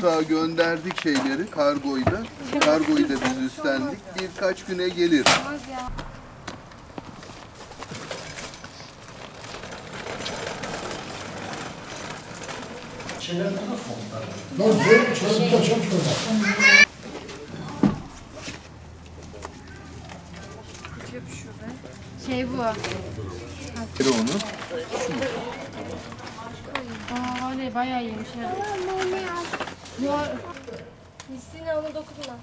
Mutfağa gönderdik şeyleri kargoyla. Kargoyu da biz üstlendik. Birkaç güne gelir. Şey bu. Bir onu. Aa öyle bayağı iyiymiş ha. Ya onu dokunma.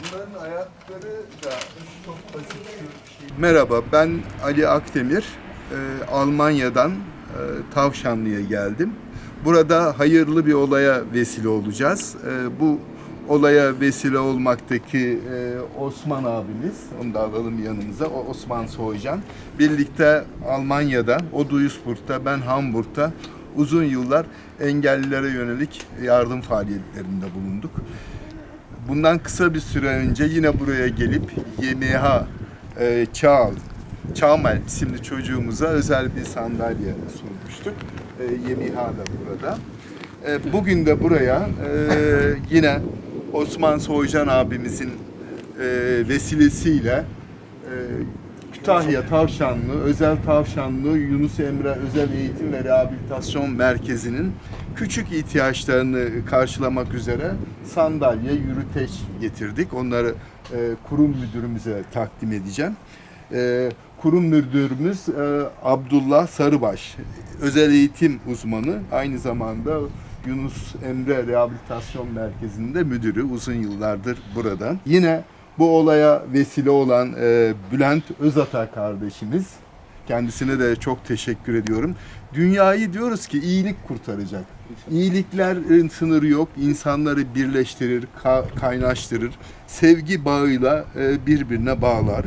Bunların ayakları da çok basit bir şey. Merhaba ben Ali Akdemir. Ee, Almanya'dan e, Tavşanlı'ya geldim. Burada hayırlı bir olaya vesile olacağız. Ee, bu olaya vesile olmaktaki e, Osman abimiz, onu da alalım yanımıza, o Osman Soycan. Birlikte Almanya'da, o Duisburg'da, ben Hamburg'da uzun yıllar engellilere yönelik yardım faaliyetlerinde bulunduk. Bundan kısa bir süre önce yine buraya gelip YMH e, Çağal, Çağmel isimli çocuğumuza özel bir sandalye sunmuştuk. E, YMH da burada. E, bugün de buraya e, yine Osman Soycan abimizin e, vesilesiyle e, Kütahya Tavşanlı, Özel Tavşanlı Yunus Emre Özel Eğitim ve Rehabilitasyon Merkezi'nin küçük ihtiyaçlarını karşılamak üzere sandalye, yürüteç getirdik. Onları e, kurum müdürümüze takdim edeceğim. E, kurum müdürümüz e, Abdullah Sarıbaş, özel eğitim uzmanı, aynı zamanda Yunus Emre Rehabilitasyon Merkezi'nde müdürü uzun yıllardır burada. Yine bu olaya vesile olan e, Bülent Özata kardeşimiz. Kendisine de çok teşekkür ediyorum. Dünyayı diyoruz ki iyilik kurtaracak. İyiliklerin sınırı yok. İnsanları birleştirir, ka- kaynaştırır. Sevgi bağıyla e, birbirine bağlar.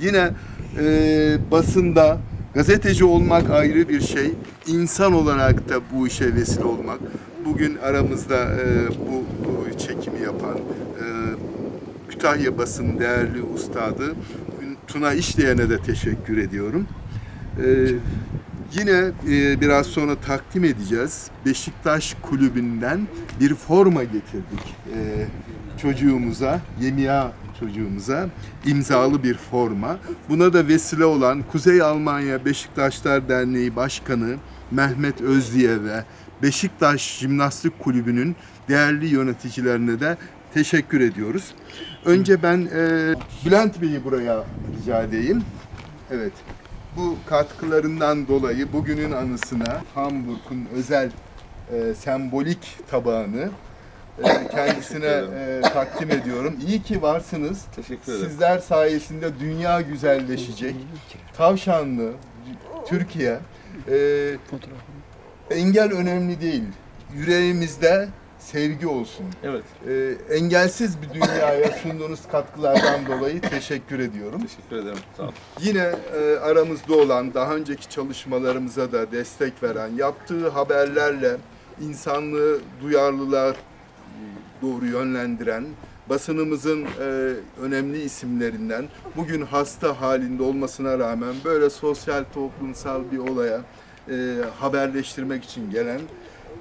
Yine e, basında gazeteci olmak ayrı bir şey. İnsan olarak da bu işe vesile olmak. Bugün aramızda e, bu, bu çekimi yapan Kütahya basın değerli ustadı Tuna İşleyen'e de teşekkür ediyorum. Ee, yine e, biraz sonra takdim edeceğiz. Beşiktaş kulübünden bir forma getirdik e, çocuğumuza, Yemiya çocuğumuza imzalı bir forma. Buna da vesile olan Kuzey Almanya Beşiktaşlar Derneği Başkanı Mehmet Özdiye ve Beşiktaş Jimnastik Kulübü'nün değerli yöneticilerine de teşekkür ediyoruz. Önce ben e, Bülent Bey'i buraya rica edeyim. Evet. Bu katkılarından dolayı bugünün anısına Hamburg'un özel e, sembolik tabağını e, kendisine e, takdim ediyorum. İyi ki varsınız. Teşekkür ederim. Sizler sayesinde dünya güzelleşecek. Tavşanlı, Türkiye. E, engel önemli değil. Yüreğimizde sevgi olsun. Evet, E, engelsiz bir dünyaya sunduğunuz katkılardan dolayı teşekkür ediyorum. teşekkür ederim. Sağ olun. Yine e, aramızda olan, daha önceki çalışmalarımıza da destek veren, yaptığı haberlerle insanlığı duyarlılığa doğru yönlendiren, basınımızın e, önemli isimlerinden bugün hasta halinde olmasına rağmen böyle sosyal toplumsal bir olaya e, haberleştirmek için gelen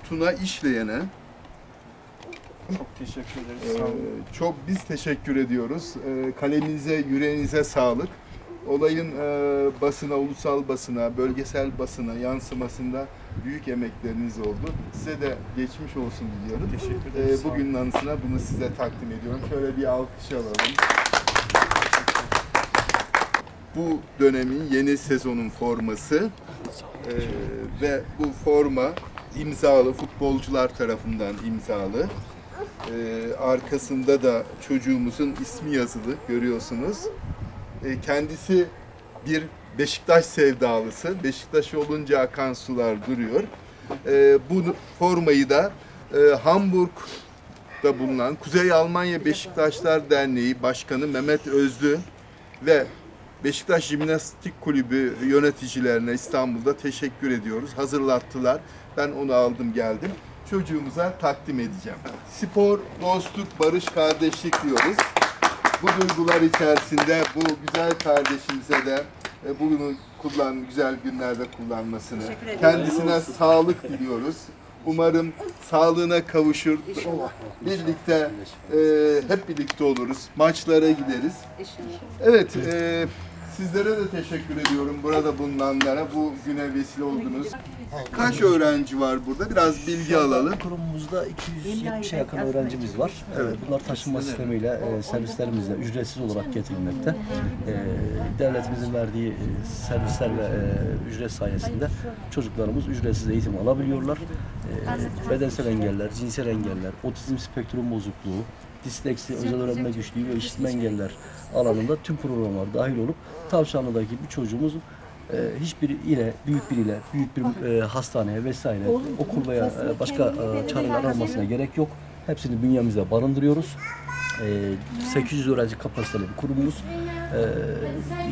Tuna İşleyen'e Çok teşekkür ederiz. ee, Sağ olun. çok biz teşekkür ediyoruz. Ee, kalemize, yüreğinize sağlık. Olayın e, basına, ulusal basına, bölgesel basına yansımasında büyük emekleriniz oldu. Size de geçmiş olsun diliyorum. Teşekkür Ee, ederiz. olun. bugünün anısına bunu size takdim ediyorum. Şöyle bir alkış alalım. Bu dönemin yeni sezonun forması Ee, ve bu forma imzalı, futbolcular tarafından imzalı. Ee, arkasında da çocuğumuzun ismi yazılı görüyorsunuz. Ee, kendisi bir Beşiktaş sevdalısı. Beşiktaş olunca akan sular duruyor. Ee, bu formayı da e, Hamburg'da bulunan Kuzey Almanya Beşiktaşlar Derneği Başkanı Mehmet Özlü ve Beşiktaş Jimnastik Kulübü yöneticilerine İstanbul'da teşekkür ediyoruz. Hazırlattılar. Ben onu aldım geldim. Çocuğumuza takdim edeceğim. Spor, dostluk, barış, kardeşlik diyoruz. Bu duygular içerisinde bu güzel kardeşimize de e, bunu kullan güzel günlerde kullanmasını, kendisine sağlık diliyoruz. Umarım sağlığına kavuşur. Birlikte e, hep birlikte oluruz. Maçlara gideriz. Evet, e, sizlere de teşekkür ediyorum burada bulunanlara. Bu güne vesile oldunuz. Kaç öğrenci var burada? Biraz bilgi alalım. Kurumumuzda 270'e yakın öğrencimiz var. Evet. Bunlar taşınma sistemiyle e, servislerimizle ücretsiz olarak getirilmekte. E, devletimizin verdiği e, servisler ve e, ücret sayesinde çocuklarımız ücretsiz eğitim alabiliyorlar. E, bedensel engeller, cinsel engeller, otizm spektrum bozukluğu, disleksi, özel öğrenme güçlüğü ve işitme engeller alanında tüm programlar dahil olup Tavşanlı'daki bir çocuğumuzun e, hiçbir ile, büyük bir ile, büyük bir e, hastaneye vesaire, okul veya e, başka e, çareler almasına gerek yok. Hepsini bünyemizde barındırıyoruz. E, 800 öğrenci kapasiteli bir kurumumuz.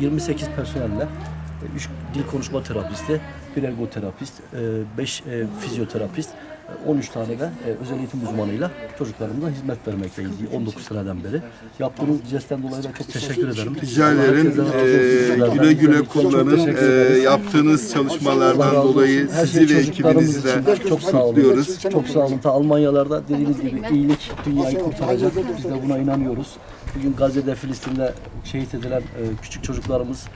E, 28 personelle 3 dil konuşma terapisti, bir ergoterapist, 5 fizyoterapist, e, 13 tane de e, özel eğitim uzmanıyla çocuklarımıza hizmet vermekteyiz 19 seneden beri. Yaptığınız jestten dolayı da çok teşekkür ederim. Rica ederim. Ee, güle güle kullanın. Ee, yaptığınız çalışmalardan dolayı sizi şey ve ekibinizi de çok sağ olun. kutluyoruz. Çok sağ olun. Ta Almanyalarda dediğiniz gibi iyilik dünyayı kurtaracak. Biz de buna inanıyoruz. Bugün Gazze'de, Filistin'de şehit edilen e, küçük çocuklarımız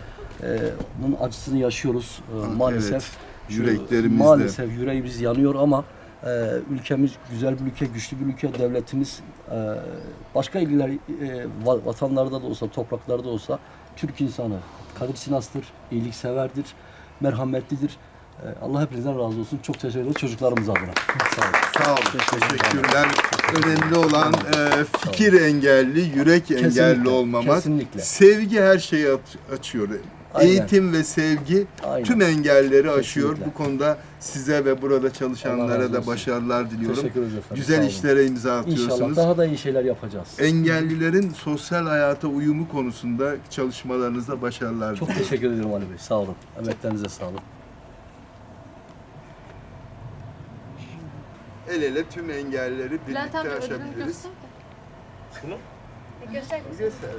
e, bunun acısını yaşıyoruz e, maalesef. Evet, yüreklerimizde. Maalesef yüreğimiz yanıyor ama e, ülkemiz güzel bir ülke, güçlü bir ülke, devletimiz e, başka iller, e, va- vatanlarda da olsa, topraklarda olsa Türk insanı kadir sinastır, iyilikseverdir, merhametlidir. E, Allah hepinizden razı olsun. Çok teşekkür ederim çocuklarımız adına. Sağ olun. Sağ olun. Teşekkürler. Önemli olan e, fikir engelli, yürek engelli Kesinlikle, olmamak. kesinlikle. Sevgi her şeyi açıyor. Aynen. Eğitim ve sevgi Aynen. tüm engelleri aşıyor. Kesinlikle. Bu konuda size ve burada çalışanlara da başarılar diliyorum. Teşekkür. Güzel Sağ olun. işlere imza atıyorsunuz. İnşallah daha da iyi şeyler yapacağız. Engellilerin sosyal hayata uyumu konusunda çalışmalarınızda başarılar Çok diliyorum. teşekkür ederim Ali Bey. Sağ olun. Emeklerinize sağlık. El ele tüm engelleri Bülent birlikte abi ödülünü aşabiliriz. göster de. Göster. Göster.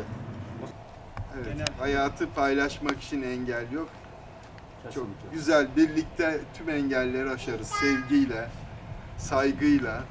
Evet, hayatı paylaşmak için engel yok. Çok güzel. Birlikte tüm engelleri aşarız. Sevgiyle, saygıyla,